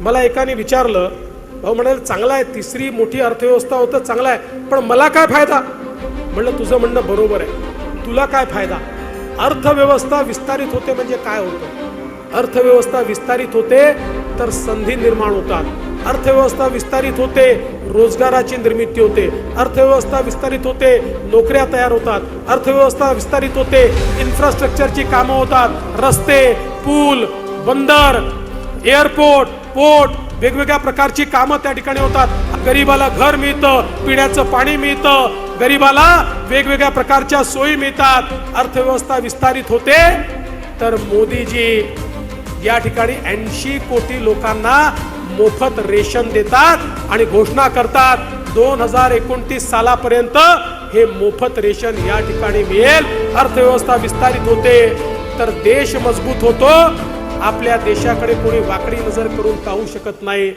मला एकाने विचारलं भाऊ म्हणाल चांगला आहे तिसरी मोठी अर्थव्यवस्था होतं चांगला आहे पण मला काय फायदा? म्हणलं तुझं म्हणणं बरोबर आहे. तुला काय फायदा? अर्थव्यवस्था विस्तारित होते म्हणजे काय होतं? अर्थव्यवस्था विस्तारित होते तर संधी निर्माण होतात. अर्थव्यवस्था विस्तारित होते रोजगाराची निर्मिती होते. अर्थव्यवस्था विस्तारित होते नोकऱ्या तयार होतात. अर्थव्यवस्था विस्तारित होते इन्फ्रास्ट्रक्चरची कामं होतात. रस्ते पूल बंदर एअरपोर्ट पोट वेगवेगळ्या प्रकारची कामं त्या ठिकाणी होतात. गरीबाला घर मिळतं पिण्याचं पाणी मिळतं. गरीबाला वेगवेगळ्या प्रकारच्या सोयी मिळतात. अर्थव्यवस्था विस्तारित होते. तर मोदीजी या ठिकाणी ऐंशी कोटी लोकांना मोफत रेशन देतात आणि घोषणा करतात दोन हजार एकोणतीस सालापर्यंत हे मोफत रेशन या ठिकाणी मिळेल. अर्थव्यवस्था विस्तारित होते. तर देश मजबूत होतो. आपल्या देशाकडे कोणी वाकडी नजर करून पाहू शकत नाही.